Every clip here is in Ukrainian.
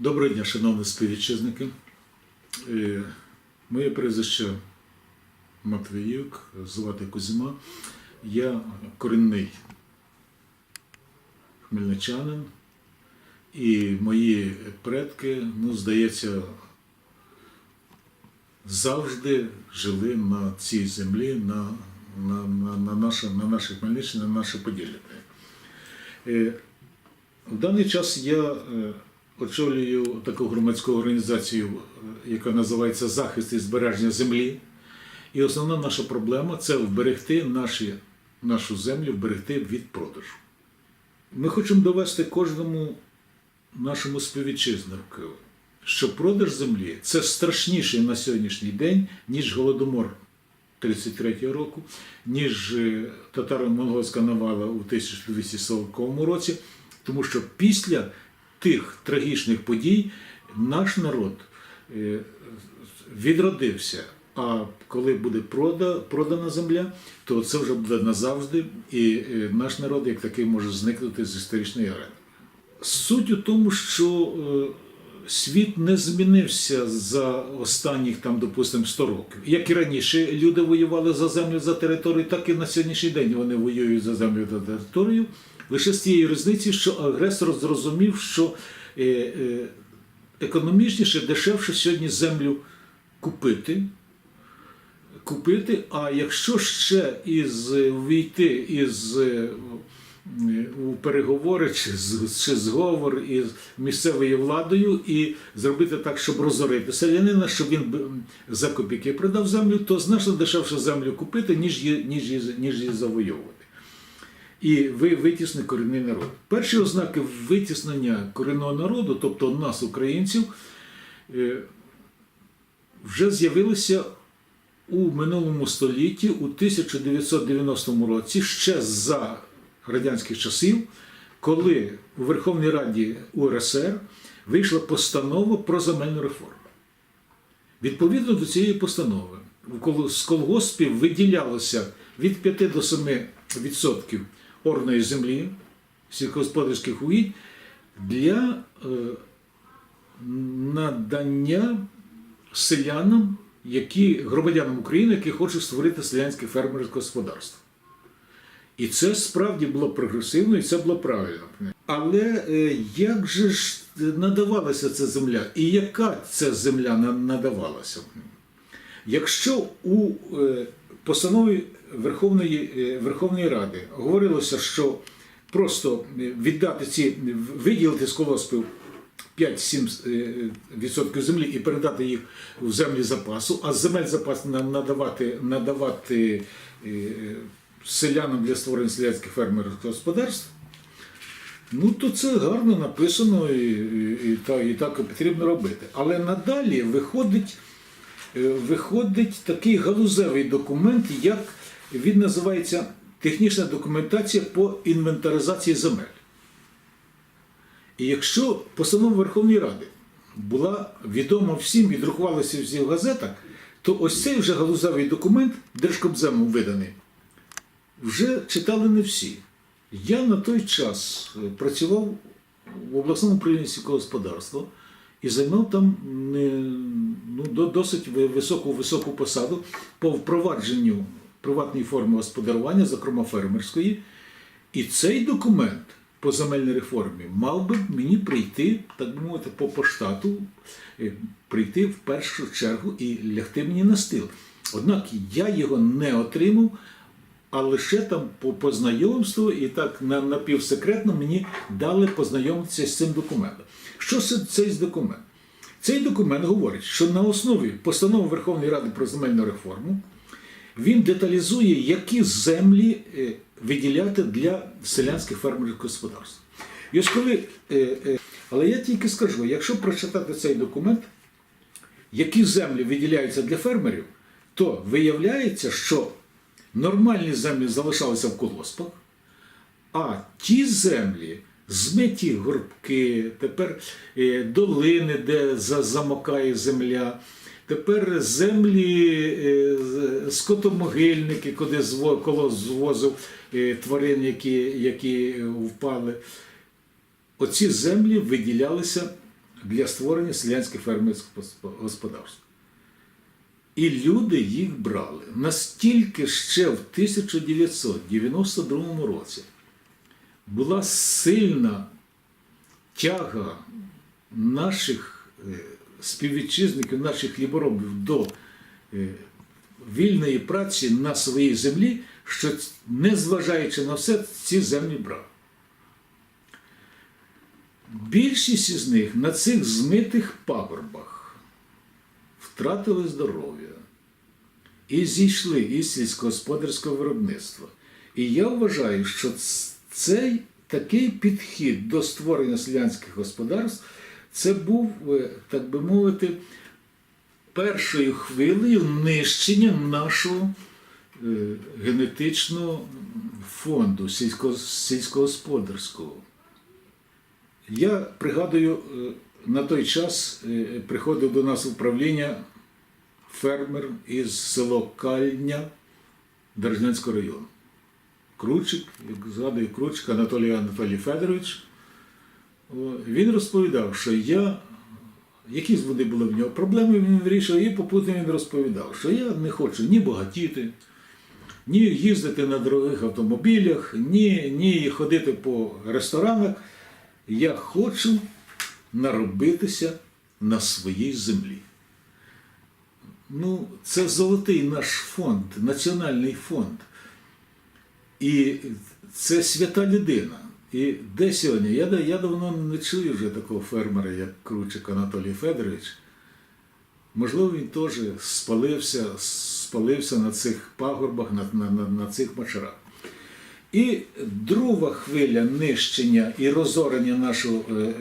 Доброго дня, шановні співвітчизники. Е, Моє прізвище Матвіюк, звати Кузьма. Я корінний хмельничанин, і мої предки, ну, здається, завжди жили на цій землі, на, на, на, на, наше, на нашій Хмельниччині, на наше Поділля. Е, В даний час я е, очолюю таку громадську організацію, е, яка називається Захист і збереження землі. І основна наша проблема це вберегти наші, нашу землю, вберегти від продажу. Ми хочемо довести кожному нашому співвітчизнику, що продаж землі це страшніше на сьогоднішній день, ніж голодомор 33 року, ніж е, татаро-монгольська навала у 1240 році, тому що після тих трагічних подій наш народ е, відродився. А коли буде продана земля, то це вже буде назавжди, і е, наш народ як такий може зникнути з історичної арени. Суть у тому, що е, світ не змінився за останніх там, допустимо, 100 років. Як і раніше люди воювали за землю за територію, так і на сьогоднішній день вони воюють за землю за територію. Лише з тієї різниці, що агресор зрозумів, що е, е, економічніше, дешевше сьогодні землю купити. Купити, а якщо ще із війти із е, у переговори чи, чи зговор із місцевою владою і зробити так, щоб розорити селянина, щоб він за копійки продав землю, то значно дешевше землю купити, ніж її, ніж ніж її завойовувати. І ви витісне корінний народ. Перші ознаки витіснення корінного народу, тобто нас, українців, е, вже з'явилися у минулому столітті, у 1990 році, ще за радянських часів, коли у Верховній Раді УРСР вийшла постанова про земельну реформу. Відповідно до цієї постанови, з колгоспів виділялося від 5 до 7 відсотків орної землі, сільськогосподарських угідь для е, надання селянам, які громадянам України, які хочуть створити селянське фермерське господарство. І це справді було прогресивно, і це було правильно. Але е, як же ж надавалася ця земля? І яка ця земля надавалася? Якщо у е, постанові Верховної, е, Верховної Ради говорилося, що просто е, віддати ці, виділити з колоспів 5-7% землі і передати їх в землі запасу, а земель запасу на- надавати, надавати е, селянам для створення селянських фермерських господарств, ну то це гарно написано і, і, і, так, і так потрібно робити. Але надалі виходить, е, виходить такий галузевий документ, як він називається технічна документація по інвентаризації земель. І якщо постанова Верховної Ради була відома всім і друкувалася в всіх газетах, то ось цей вже галузевий документ Держкомзему виданий вже читали не всі. Я на той час е, працював в обласному управлінні сільського господарства і займав там ну, досить високу, високу посаду по впровадженню приватної форми господарювання, зокрема фермерської. І цей документ по земельній реформі мав би мені прийти, так би мовити, по, по штату, е, прийти в першу чергу і лягти мені на стіл. Однак я його не отримав, а лише там по, по знайомству і так напівсекретно мені дали познайомитися з цим документом. Що це цей документ? Цей документ говорить, що на основі постанови Верховної Ради про земельну реформу він деталізує, які землі е, виділяти для селянських фермерських господарств. І ось коли, е, е, але я тільки скажу, якщо прочитати цей документ, які землі виділяються для фермерів, то виявляється, що нормальні землі залишалися в колгоспах, а ті землі, змиті горбки, тепер долини, де замокає земля, тепер землі е, скотомогильники, куди коло звозив е, тварин, які, які е, впали. Оці землі виділялися для створення селянських фермерських господарств. І люди їх брали. Настільки ще в 1992 році була сильна тяга наших співвітчизників, наших хліборобів до е, вільної праці на своїй землі, що, незважаючи на все, ці землі брали. Більшість із них на цих змитих пагорбах втратили здоров'я і зійшли із сільськогосподарського виробництва. І я вважаю, що цей такий підхід до створення селянських господарств це був, е, так би мовити, першою хвилею нищення нашого е, генетичного фонду сільсько- сільськогосподарського. Я пригадую, е, на той час приходив до нас управління фермер із село Кальня Держнянського району. Кручик, як згадую, Кручик Анатолій Анатолій Федорович. Він розповідав, що я, якісь вони були в нього проблеми, він вирішив, і попутно він розповідав, що я не хочу ні багатіти, ні їздити на дорогих автомобілях, ні, ні ходити по ресторанах. Я хочу наробитися на своїй землі. Ну, це золотий наш фонд, національний фонд. І це свята людина. І де сьогодні? Я, я давно не чую вже такого фермера, як Кручик Анатолій Федорович. Можливо, він теж спалився, спалився на цих пагорбах, на, на, на, на цих мочарах. І друга хвиля нищення і розорення нашого е, е,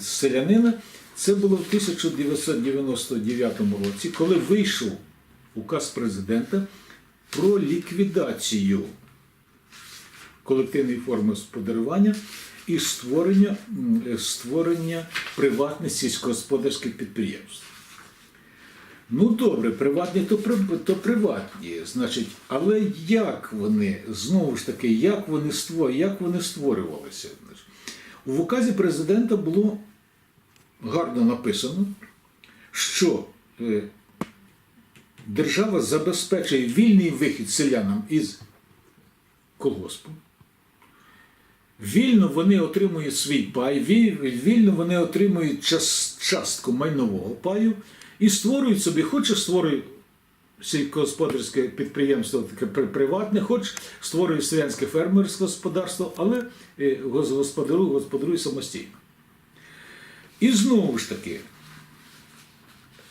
селянина це було в 1999 році, коли вийшов указ президента про ліквідацію колективної форми господарювання і створення, е, створення приватних сільськогосподарських підприємств. Ну добре, приватні то, то приватні, значить, але як вони, знову ж таки, як вони, як вони створювалися? В указі президента було гарно написано, що е, держава забезпечує вільний вихід селянам із колгоспу. Вільно вони отримують свій пай, вільно вони отримують час, частку майнового паю і створюють собі, хоче створюють сільськогосподарське підприємство таке приватне, хоч створює селянське фермерське господарство, але е, господарує, господарує самостійно. І знову ж таки,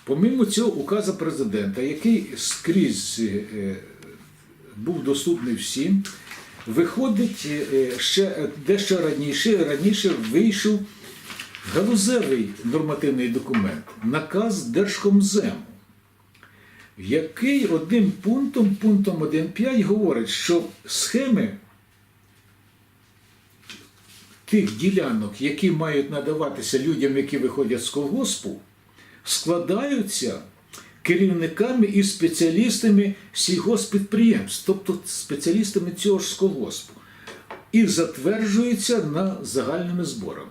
помимо цього указу президента, який скрізь е, був доступний всім, виходить е, ще дещо раніше, раніше вийшов галузевий нормативний документ, наказ Держкомзему, який одним пунктом, пунктом 1.5 говорить, що схеми тих ділянок, які мають надаватися людям, які виходять з колгоспу, складаються керівниками і спеціалістами сільгоспідприємств, тобто спеціалістами цього ж колгоспу, і затверджуються на загальними зборами.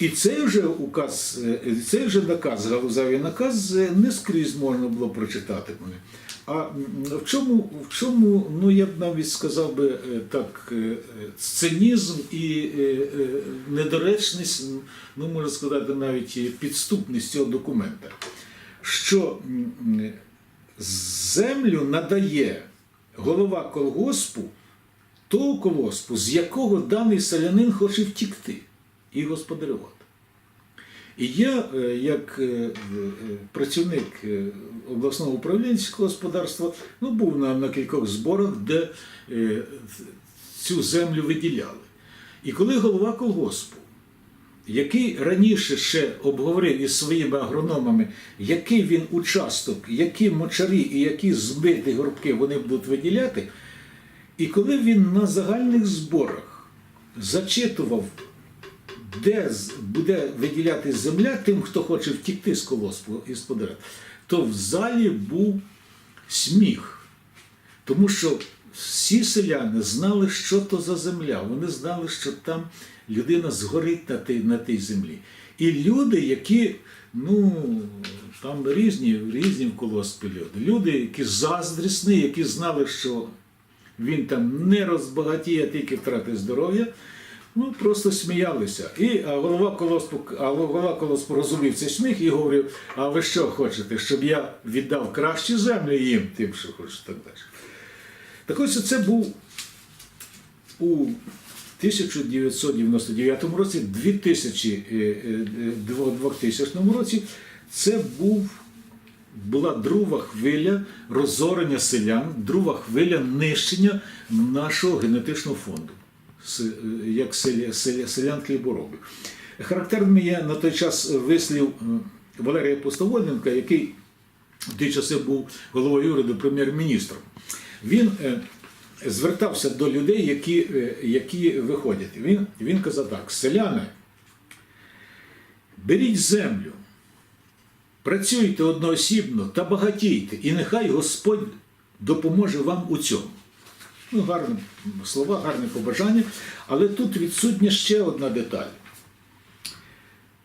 І цей вже указ, е, цей вже наказ, галузевий наказ е, не скрізь можна було прочитати. А в чому, в чому, ну я б навіть сказав би е, так, е, е, цинізм і недоречність, ну можна сказати, навіть підступність цього документа, що землю надає голова колгоспу того колгоспу, з якого даний селянин хоче втікти і господарювати. І я, е, як е, е, працівник обласного управління сільського господарства, ну, був на, на кількох зборах, де цю землю виділяли. І коли голова колгоспу, який раніше ще обговорив із своїми агрономами, який він участок, які мочарі і які збиті горбки вони будуть виділяти, і коли він на загальних зборах зачитував де буде виділятись земля тим, хто хоче втікти з колоспу і з то в залі був сміх. Тому що всі селяни знали, що то за земля. Вони знали, що там людина згорить на тій, на тій землі. І люди, які, ну, там різні, різні в колоспі люди. Люди, які заздрісні, які знали, що він там не розбагатіє, тільки втратить здоров'я. Ну, просто сміялися. І а голова колоспу, а голова колоспу розумів цей сміх і говорив: а ви що хочете, щоб я віддав кращі землі їм, тим, що хочуть так далі. Так ось це був у 1999 році, 2000, е, е, 2000 році, це був, була друга хвиля розорення селян, друга хвиля нищення нашого генетичного фонду, е, як селя, селя, селян. Характерним є на той час вислів Валерія Пустовольненка, який в ті часи був головою уряду прем'єр-міністром. Він е, звертався до людей, які, е, які виходять. Він, він казав так: селяни, беріть землю, працюйте одноосібно та багатійте, і нехай Господь допоможе вам у цьому. Ну, гарні слова, гарне побажання, але тут відсутня ще одна деталь.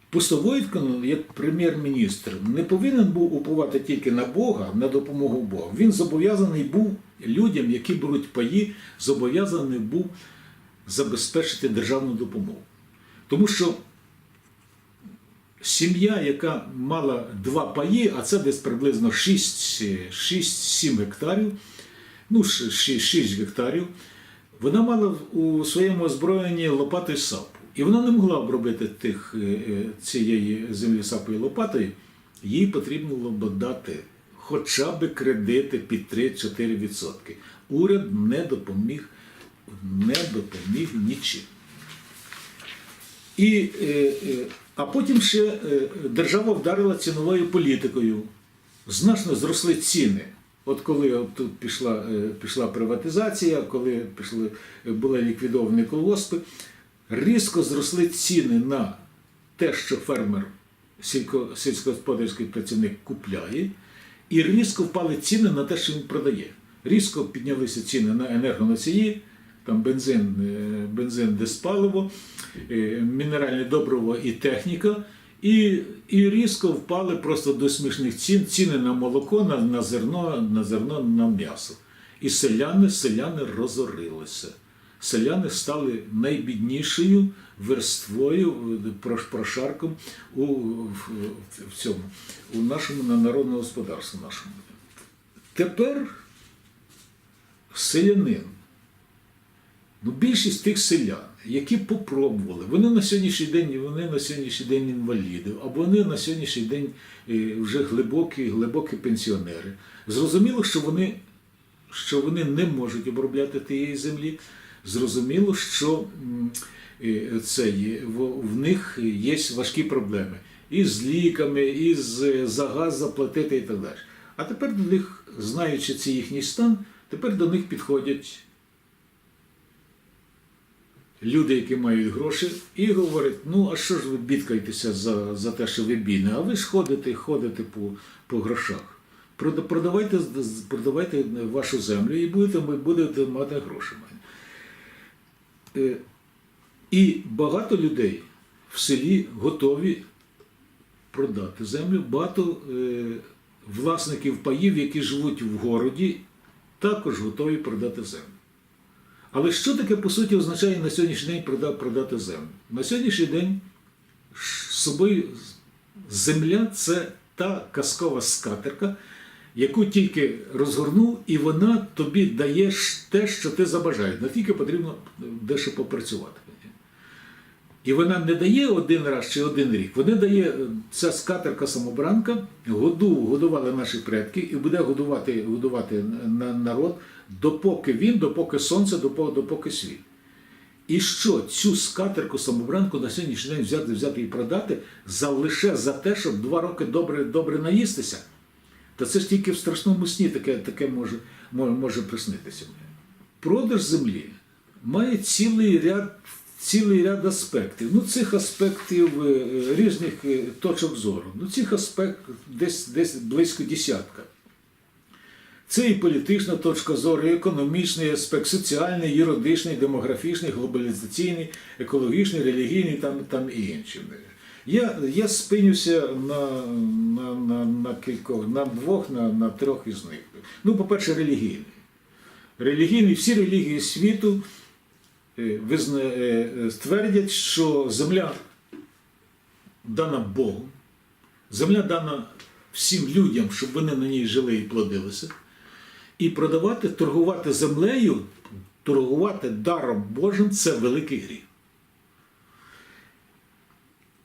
Пустовойтко, як прем'єр-міністр, не повинен був уповати тільки на Бога, на допомогу Бога. Він зобов'язаний був людям, які беруть паї, зобов'язаний був забезпечити державну допомогу. Тому що сім'я, яка мала два паї, а це десь приблизно 6-7 гектарів, ну, 6 гектарів, вона мала у своєму озброєнні лопату і сапу. І вона не могла обробити тих, е, е, цієї землі сапою лопатою, їй потрібно було б дати хоча б кредити під 3-4%. Уряд не допоміг, не допоміг нічим. І, е, а потім ще держава вдарила ціновою політикою. Значно зросли ціни. От коли тут пішла, е, пішла приватизація, коли пішли, були ліквідовані колгоспи, різко зросли ціни на те, що фермер, сільсько, сільськогосподарський працівник купляє, і різко впали ціни на те, що він продає. Різко піднялися ціни на енергоносії, там бензин, е, бензин диспаливо, е, мінеральне добриво і техніка. І, і різко впали просто до смішних цін ціни на молоко, на, на зерно, на зерно, на м'ясо. І селяни, селяни розорилися. Селяни стали найбіднішою верствою, е, прошарком у, в, в цьому, у нашому на народному господарстві нашому. Тепер селянин. Ну, більшість тих селян, які попробували, вони на сьогоднішній день, вони на сьогоднішній день інваліди, або вони на сьогоднішній день е, вже глибокі, глибокі пенсіонери. Зрозуміло, що вони, що вони не можуть обробляти тієї землі. Зрозуміло, що е, це є, в, них є важкі проблеми і з ліками, і за газ заплатити і так далі. А тепер до них, знаючи цей їхній стан, тепер до них підходять люди, які мають гроші, і говорять, ну а що ж ви бідкаєтеся за, за те, що ви бідні, а ви ж ходите, ходите по, по грошах. Продавайте, продавайте вашу землю і будете, будете мати гроші. Е, І багато людей в селі готові продати землю. Багато е, власників паїв, які живуть в городі, також готові продати землю. Але що таке, по суті, означає на сьогоднішній день прода- продати землю? На сьогоднішній день ш- собою земля це та казкова скатерка, яку тільки розгорнув, і вона тобі дає те, що ти забажаєш. Не тільки потрібно дещо попрацювати. І вона не дає один раз чи один рік. Вона дає е, ця скатерка самобранка, годували наші предки і буде годувати, годувати на народ, допоки він, допоки сонце, допоки, допоки світ. І що цю скатерку самобранку на сьогоднішній день взяти, взяти і продати за лише за те, щоб два роки добре, добре наїстися, то це ж тільки в страшному сні таке, таке може, може, може приснитися. Продаж землі має цілий ряд, цілий ряд аспектів. Ну, цих аспектів е, різних е, точок зору. Ну, цих аспектів десь, десь близько десятка. Це і політична точка зору, і економічний аспект, соціальний, юридичний, демографічний, глобалізаційний, екологічний, релігійний там, там і інші. Я, я спинюся на, на, на, на кількох, на двох, на, на трьох із них. Ну, по-перше, релігійний. Релігійний, всі релігії світу е, е, е, ствердять, що земля дана Богом, земля дана всім людям, щоб вони на ній жили і плодилися. І продавати, торгувати землею, торгувати даром Божим це великий гріх.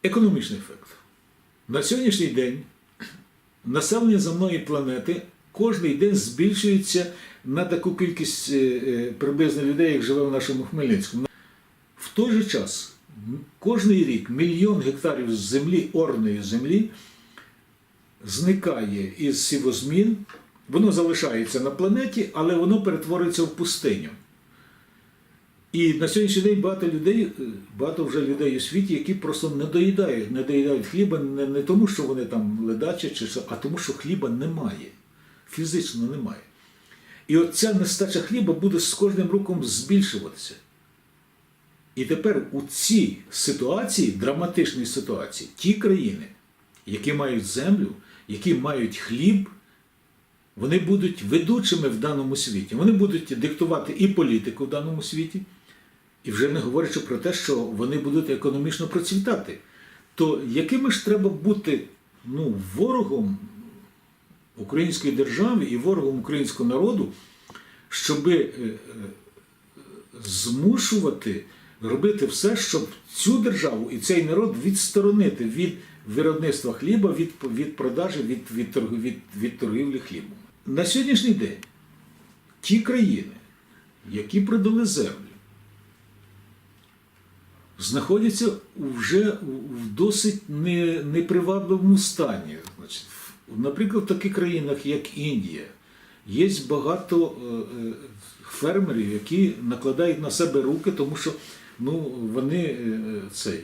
Економічний ефект. На сьогоднішній день населення земної планети кожний день збільшується на таку кількість е, е, приблизно людей, як живе в нашому Хмельницькому. В той же час кожний рік мільйон гектарів землі, орної землі, зникає із сівозмін, воно залишається на планеті, але воно перетворюється в пустиню. І на сьогоднішній день багато людей, е, багато вже людей у світі, які просто не доїдають, не доїдають хліба не, не тому, що вони там ледачі, чи що, а тому, що хліба немає. Фізично немає. І от ця нестача хліба буде з кожним роком збільшуватися. І тепер у цій ситуації, драматичній ситуації, ті країни, які мають землю, які мають хліб, вони будуть ведучими в даному світі. Вони будуть диктувати і політику в даному світі, і вже не говорячи про те, що вони будуть економічно процвітати. То якими ж треба бути ну, ворогом української держави і ворогом українського народу, щоби е, е, змушувати робити все, щоб цю державу і цей народ відсторонити від виробництва хліба, від, від продажі, від, від, від, від торгівлі хлібом. На сьогоднішній день ті країни, які продали землю, знаходяться вже в досить непривабливому стані. Наприклад, в таких країнах, як Індія, є багато е, е, фермерів, які накладають на себе руки, тому що ну, вони е, цей.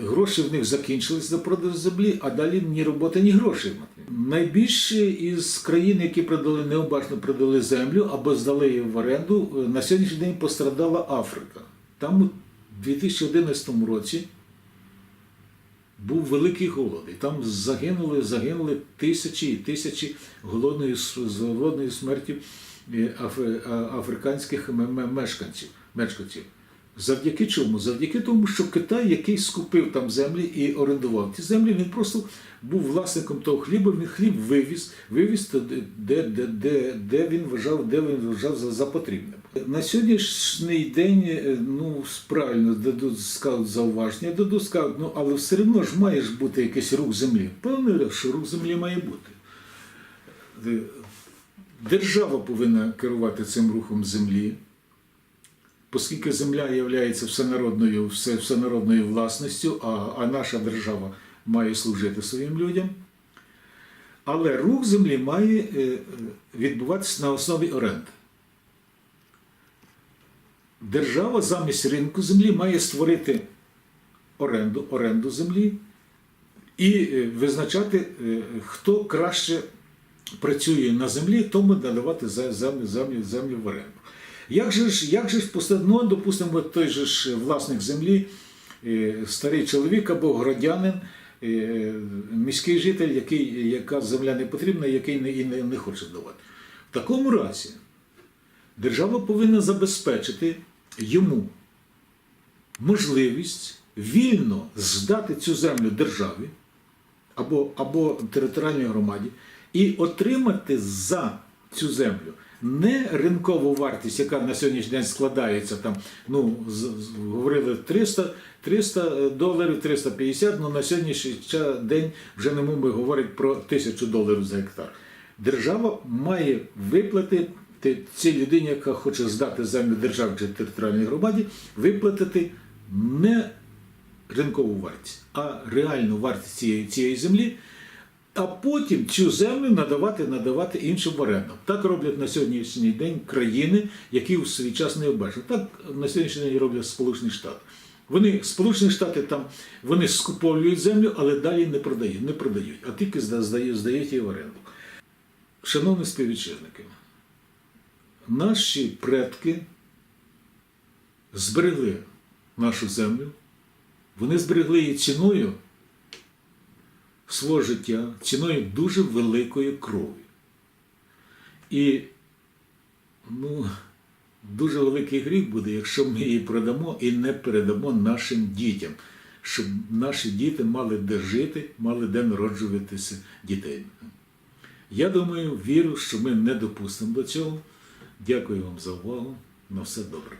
Гроші в них закінчились за продаж землі, а далі ні роботи, ні грошей. Найбільше із країн, які продали необачно продали землю або здали її в оренду, е, на сьогоднішній день пострадала Африка. Там у 2011 році був великий голод, і там загинули, загинули тисячі і тисячі голодної, голодної смерті е, а- африканських мешканців. Завдяки чому? Завдяки тому, що Китай, який скупив там землі і орендував ті землі, він просто був власником того хліба, він хліб вивіз, вивіз де, де, де, де він вважав, де він вважав за, за потрібне. На сьогоднішній день, е, ну, правильно дадуть скажуть зауваження, дадуть скажуть, ну, але все одно ж має ж бути якийсь рух землі. Певно, що рух землі має бути. Е, Держава повинна керувати цим рухом землі оскільки земля є всенародною, все, всенародною власністю, а, а наша держава має служити своїм людям. Але рух землі має е, е, відбуватися на основі оренди. Держава замість ринку землі має створити оренду, оренду землі і е, визначати, хто краще працює на землі, тому надавати землю, землю, землю в оренду. Як же ж, як же ж ну, допустимо, той же ж власник землі, е, старий чоловік або громадянин, е, міський житель, який, яка земля не потрібна, який не, і не, не хоче давати. В такому разі держава повинна забезпечити йому можливість вільно здати цю землю державі або, або територіальній громаді і отримати за цю землю не ринкову вартість, яка на сьогоднішній день складається там, ну, з- говорили 300, 300 доларів, 350, ну на сьогоднішній день вже не мови говорять про 1000 доларів за гектар. Держава має виплатити цій людині, яка хоче здати землю державі чи територіальній громаді, виплатити не ринкову вартість, а реальну вартість цієї, цієї землі, а потім цю землю надавати, надавати іншим в оренду. Так роблять на сьогоднішній день країни, які в свій час не обмежують. Так на сьогоднішній день роблять Сполучені Штати. Вони, Сполучені Штати там вони скуповують землю, але далі не продають, не продають, а тільки здають, здають її в оренду. Шановні співвітчизники, наші предки зберегли нашу землю, вони зберегли її ціною свого життя, ціною дуже великої крові. І ну, дуже великий гріх буде, якщо ми її продамо і не передамо нашим дітям, щоб наші діти мали де жити, мали де народжуватися дітей. Я думаю, вірю, що ми не допустимо до цього. Дякую вам за увагу. На все добре.